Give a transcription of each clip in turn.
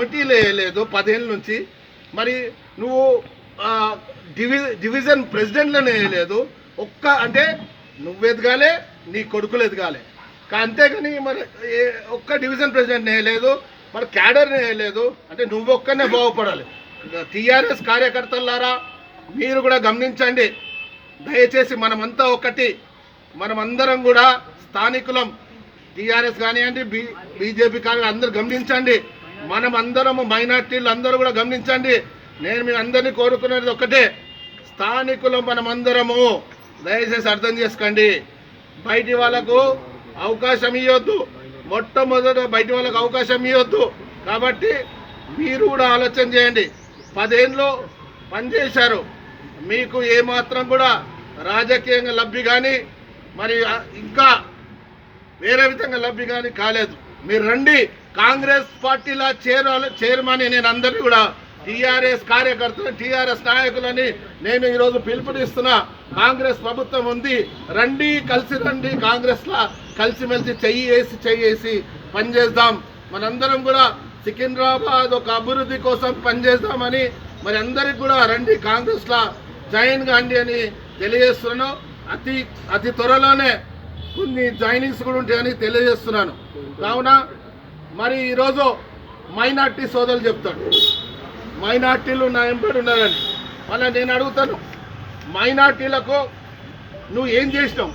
కమిటీలు వేయలేదు పదేళ్ళ నుంచి. మరి నువ్వు డివి డివిజన్ ప్రెసిడెంట్లను వేయలేదు ఒక్క అంటే నువ్వు ఎదగాలే నీ కొడుకులు ఎదగాలే కా- అంతేగాని మరి ఏ ఒక్క డివిజన్ ప్రెసిడెంట్ వేయలేదు మరి క్యాడర్ వేయలేదు అంటే నువ్వు ఒక్కనే బాగుపడాలి టీఆర్ఎస్ కార్యకర్తలారా మీరు కూడా గమనించండి. దయచేసి మనమంతా ఒకటి మనమందరం కూడా స్థానికులం. టీఆర్ఎస్ కానివ్వండి బీ బీజేపీ కానీ అందరూ గమనించండి. మనం అందరము మైనార్టీలు అందరూ కూడా గమనించండి. నేను మీ అందరినీ కోరుకునేది ఒకటే స్థానికులు మనమందరము దయచేసి అర్థం చేసుకోండి. బయటి వాళ్ళకు అవకాశం ఇవ్వద్దు మొట్టమొదట బయటి వాళ్ళకు అవకాశం ఇవ్వద్దు కాబట్టి మీరు కూడా ఆలోచన చేయండి. పదేళ్ళు పనిచేశారు. మీకు ఏమాత్రం కూడా రాజకీయంగా లబ్ధి కానీ మరి ఇంకా వేరే విధంగా లబ్ధి కానీ కాలేదు. మీరు రండి. కాంగ్రెస్ పార్టీలో చేరాలి చేరమని నేను అందరినీ కూడా టీఆర్ఎస్ కార్యకర్తలు టీఆర్ఎస్ నాయకులని నేను ఈరోజు పిలుపునిస్తున్నా. కాంగ్రెస్ ప్రభుత్వం ఉంది. రండి కలిసి రండి. కాంగ్రెస్లా కలిసిమెలిసి చెయ్యి వేసి చెయ్యి వేసి పనిచేద్దాం. మనందరం కూడా సికింద్రాబాద్ ఒక అభివృద్ధి కోసం పనిచేద్దామని మరి అందరికి కూడా రండి కాంగ్రెస్లా జాయిన్ కాండి అని తెలియజేస్తున్నాను. అతి అతి త్వరలోనే కొన్ని జాయినింగ్స్ కూడా ఉంటాయని తెలియజేస్తున్నాను. కావున మరి ఈరోజు మైనార్టీ సోదరులు చెప్తాడు మైనార్టీలు నా ఎంపడి ఉన్నారని. మళ్ళీ నేను అడుగుతాను మైనార్టీలకు నువ్వు ఏం చేసినావు?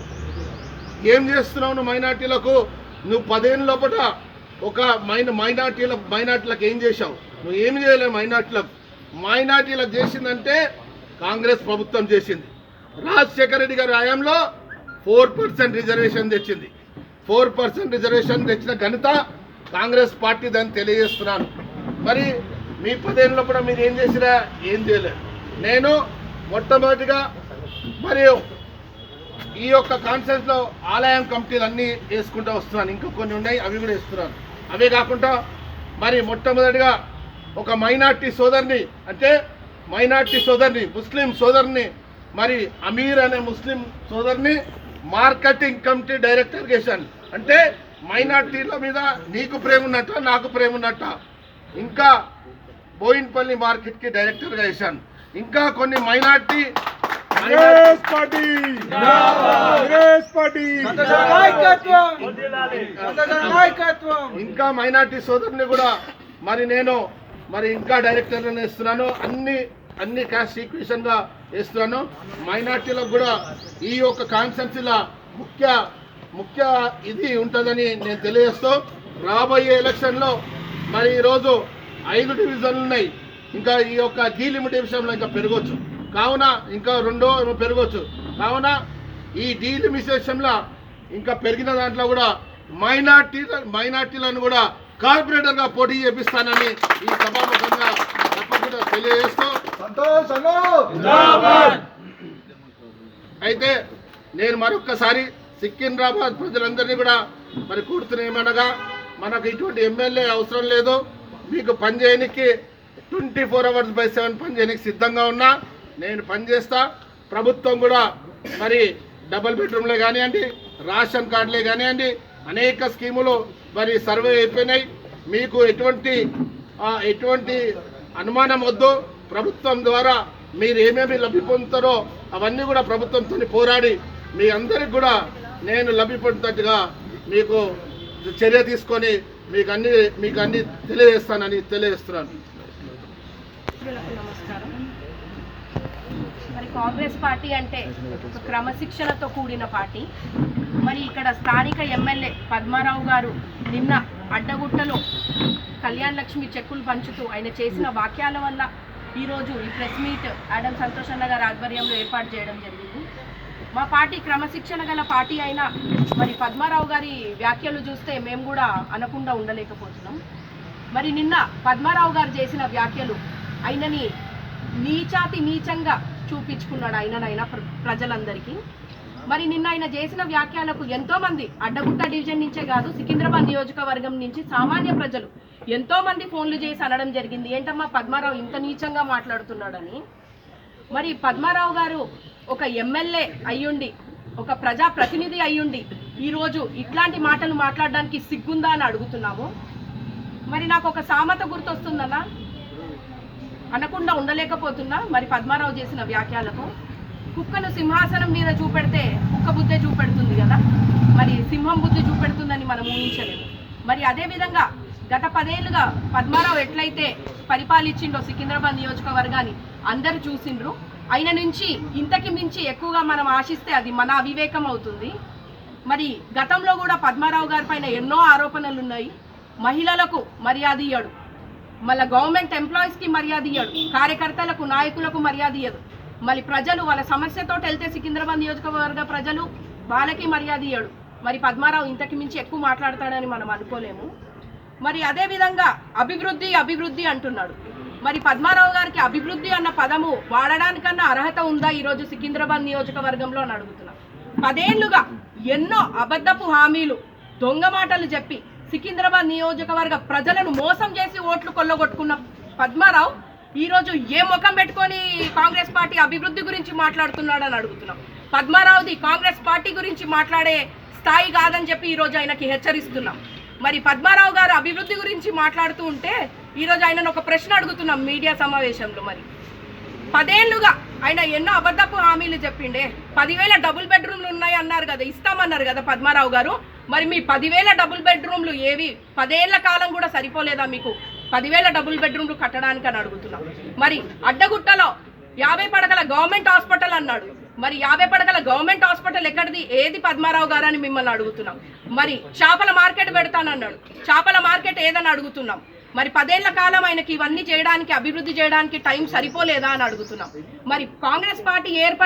ఏం చేస్తున్నావు నువ్వు మైనార్టీలకు? నువ్వు పదేళ్ళ లోపల ఒక మైన మైనార్టీల మైనార్టీలకు ఏం చేశావు? నువ్వు ఏమి చేయలేవు మైనార్టీలకు. మైనార్టీలకు చేసిందంటే కాంగ్రెస్ ప్రభుత్వం చేసింది. రాజశేఖర రెడ్డి గారి హయాంలో ఫోర్ పర్సెంట్ రిజర్వేషన్ తెచ్చింది. ఫోర్ పర్సెంట్ రిజర్వేషన్ తెచ్చిన ఘనత కాంగ్రెస్ పార్టీ దాన్ని తెలియజేస్తున్నాను. మరి మీ పదేళ్ళలో కూడా మీరు ఏం చేసినా ఏం చేయలేదు. నేను మొట్టమొదటిగా మరియు ఈ యొక్క కాన్సెప్ట్లో ఆలయం కమిటీలు అన్నీ వేసుకుంటూ వస్తున్నాను. ఇంకా కొన్ని ఉన్నాయి అవి కూడా వేస్తున్నాను. అవే కాకుండా మరి మొట్టమొదటిగా ఒక మైనార్టీ సోదరిని అంటే మైనార్టీ సోదరిని ముస్లిం సోదరిని మరి అమీర్ అనే ముస్లిం సోదరిని మార్కెటింగ్ కమిటీ డైరెక్టర్ చేశాను. అంటే మైనార్టీల మీద నీకు ప్రేమ ఉన్నట్ట నాకు ప్రేమ ఉన్నట్ట. ఇంకా బోయిన్పల్లి మార్కెట్కి డైరెక్టర్గా వేశాను. ఇంకా కొన్ని మైనార్టీ ఇంకా మైనార్టీ సోదరుని కూడా మరి నేను మరి ఇంకా డైరెక్టర్లను ఇస్తున్నాను అన్ని అన్ని క్యాస్ట్ ఈక్వేషన్గా వేస్తున్నాను. మైనార్టీలకు కూడా ఈ యొక్క కాన్స్టెన్సీల ముఖ్య ముఖ్య ఇది ఉంటుందని నేను తెలియజేస్తూ రాబోయే ఎలక్షన్లో మరి ఈరోజు ఐదు డివిజన్లు ఉన్నాయి. ఇంకా ఈ యొక్క డీ లిమిట్ విషయంలో ఇంకా పెరగవచ్చు కావున ఇంకా రెండో పెరగవచ్చు కావున ఈ డీ విషయంలో ఇంకా పెరిగిన దాంట్లో కూడా మైనార్టీ మైనార్టీలను కూడా కార్పొరేటర్గా పోటీ చేపిస్తానని ఈ సభాముఖంగా తప్పకుండా తెలియజేస్తూ అయితే నేను మరొక్కసారి సికింద్రాబాద్ ప్రజలందరినీ కూడా మరి కూర్చునేమనగా మనకు ఇటువంటి ఎమ్మెల్యే అవసరం లేదు. మీకు పనిచేయనికి twenty four hours by seven పనిచేయడానికి సిద్ధంగా ఉన్నా. నేను పనిచేస్తా ప్రభుత్వం కూడా మరి డబుల్ బెడ్రూమ్లే కానివ్వండి రేషన్ కార్డులే కానివ్వండి అనేక స్కీములు మరి సర్వే అయిపోయినాయి. మీకు ఎటువంటి ఎటువంటి అనుమానం వద్దు. ప్రభుత్వం ద్వారా మీరు ఏమేమి లబ్ధి పొందుతారో అవన్నీ కూడా ప్రభుత్వంతో పోరాడి మీ అందరికి కూడా నేను లభ్యపడినట్టుగా మీకు చర్య తీసుకొని మీకు అన్ని మీకు అన్ని తెలియజేస్తానని తెలియజేస్తున్నాను. నమస్కారం. మరి కాంగ్రెస్ పార్టీ అంటే క్రమశిక్షణతో కూడిన పార్టీ. మరి ఇక్కడ స్థానిక ఎమ్మెల్యే పద్మారావు గారు నిన్న అడ్డగుట్టలో కళ్యాణ్ లక్ష్మి చెక్కులు పంచుతూ ఆయన చేసిన వాక్యాల వల్ల ఈరోజు ఈ ప్రెస్ మీట్ ఆడమ్ సంతోష్ అన్న గారి ఆధ్వర్యంలో ఏర్పాటు చేయడం జరిగింది. మా పార్టీ క్రమశిక్షణ గల పార్టీ అయినా మరి పద్మారావు గారి వ్యాఖ్యలు చూస్తే మేము కూడా అనకుండా ఉండలేకపోతున్నాం. మరి నిన్న పద్మారావు గారు చేసిన వ్యాఖ్యలు ఆయనని నీచాతి నీచంగా చూపించుకున్నాడు ఆయననైనా ప్ర- ప్రజలందరికీ. మరి నిన్న ఆయన చేసిన వ్యాఖ్యలకు ఎంతోమంది అడ్డగుట్ట డివిజన్ నుంచే కాదు సికింద్రాబాద్ నియోజకవర్గం నుంచి సామాన్య ప్రజలు ఎంతోమంది ఫోన్లు చేసి అనడం జరిగింది. ఏంటమ్మా పద్మారావు ఇంత నీచంగా మాట్లాడుతున్నాడని? మరి పద్మారావు గారు ఒక ఎమ్మెల్యే అయ్యుండి ఒక ప్రజా ప్రతినిధి అయ్యుండి ఈరోజు ఇట్లాంటి మాటలు మాట్లాడడానికి సిగ్గుందా అని అడుగుతున్నాము. మరి నాకు ఒక సామెత గుర్తొస్తుందన్నా. అనకుండా ఉండలేకపోతున్నా మరి పద్మారావు చేసిన వ్యాఖ్యలకు. కుక్కను సింహాసనం మీద చూపెడితే కుక్క బుద్ధే చూపెడుతుంది కదా. మరి సింహం బుద్ధి చూపెడుతుందని మనం ఊహించలేము. మరి అదే విధంగా గత పదేళ్ళుగా పద్మారావు ఎట్లయితే పరిపాలించిండో సికింద్రాబాద్ నియోజకవర్గాన్ని అందరు చూసిండ్రు. ఆయన నుంచి ఇంతకి మించి ఎక్కువగా మనం ఆశిస్తే అది మన అవివేకం అవుతుంది. మరి గతంలో కూడా పద్మారావు గారి పైన ఎన్నో ఆరోపణలు ఉన్నాయి. మహిళలకు మర్యాద ఇయ్యడు. మళ్ళీ గవర్నమెంట్ ఎంప్లాయీస్కి మర్యాద ఇయ్యడు. కార్యకర్తలకు నాయకులకు మర్యాద ఇయ్యదు. మళ్ళీ ప్రజలు వాళ్ళ సమస్యతో వెళ్తే సికింద్రాబాద్ నియోజకవర్గ ప్రజలు వాళ్ళకి మర్యాద ఇయ్యడు. మరి పద్మారావు ఇంతకి మించి ఎక్కువ మాట్లాడతాడని మనం అనుకోలేము. మరి అదే విధంగా అభివృద్ధి అభివృద్ధి అంటున్నాడు. మరి పద్మారావు గారికి అభివృద్ధి అన్న పదము వాడడానికన్నా అర్హత ఉందా? ఈరోజు సికింద్రాబాద్ నియోజకవర్గంలో అని అడుగుతున్నాం. పదేళ్ళుగా ఎన్నో అబద్ధపు హామీలు దొంగ మాటలు చెప్పి సికింద్రాబాద్ నియోజకవర్గ ప్రజలను మోసం చేసి ఓట్లు కొల్లగొట్టుకున్న పద్మారావు ఈరోజు ఏ ముఖం పెట్టుకొని కాంగ్రెస్ పార్టీ అభివృద్ధి గురించి మాట్లాడుతున్నాడని అడుగుతున్నాం. పద్మారావుది కాంగ్రెస్ పార్టీ గురించి మాట్లాడే స్థాయి కాదని చెప్పి ఈరోజు ఆయనకి హెచ్చరిస్తున్నాం. మరి పద్మారావు గారు అభివృద్ధి గురించి మాట్లాడుతూ ఉంటే ఈరోజు ఆయనను ఒక ప్రశ్న అడుగుతున్నాం మీడియా సమావేశంలో మరి. పదేళ్ళుగా ఆయన ఎన్నో అబద్ధపు హామీలు చెప్పిండే. పదివేల డబుల్ బెడ్రూమ్లు ఉన్నాయి అన్నారు కదా ఇస్తామన్నారు కదా పద్మారావు గారు. మరి మీ పదివేల డబుల్ బెడ్రూమ్లు ఏవి? పదేళ్ళ కాలం కూడా సరిపోలేదా మీకు? పదివేల డబుల్ బెడ్రూమ్లు కట్టడానికి అని అడుగుతున్నాం. మరి అడ్డగుట్టలో యాభై పడగల గవర్నమెంట్ హాస్పిటల్ అన్నాడు. మరి యాభై పడగల గవర్నమెంట్ హాస్పిటల్ ఎక్కడిది? ఏది పద్మారావు గారు అని మిమ్మల్ని అడుగుతున్నాం. మరి చేపల మార్కెట్ పెడతానన్నాడు. చేపల మార్కెట్ ఏదని అడుగుతున్నాం. మరి పదేళ్ళ కాలం ఆయనకి ఇవన్నీ చేయడానికి అభివృద్ధి చేయడానికి టైం సరిపోలేదా అని అడుగుతున్నాం. మరి కాంగ్రెస్ పార్టీ ఏర్పడి